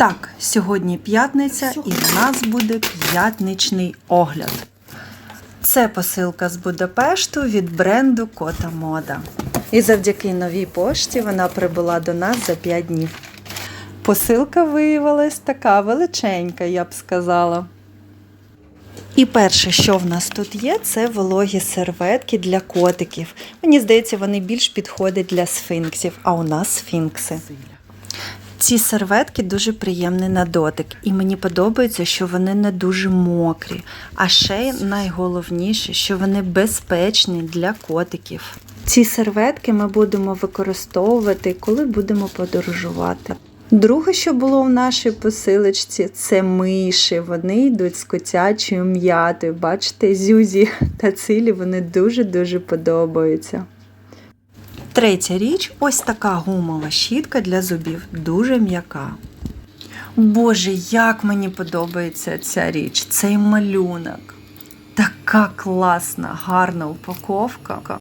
Так, сьогодні п'ятниця і в нас буде п'ятничний огляд. Це посилка з Будапешту від бренду Кота Мода. І завдяки новій пошті вона прибула до нас за 5 днів. Посилка виявилась така величенька, я б сказала. І перше, що в нас тут є, це вологі серветки для котиків. Мені здається, вони більш підходять для сфінксів, а у нас сфінкси. Ці серветки дуже приємні на дотик, і мені подобається, що вони не дуже мокрі. А ще найголовніше, що вони безпечні для котиків. Ці серветки ми будемо використовувати, коли будемо подорожувати. Друге, що було в нашій посилочці, це миші. Вони йдуть з котячою м'ятою. Бачите, зюзі та цилі вони дуже-дуже подобаються. Третя річ ось така гумова щітка для зубів, дуже м'яка. Боже, як мені подобається ця річ, цей малюнок. Така класна, гарна упаковка.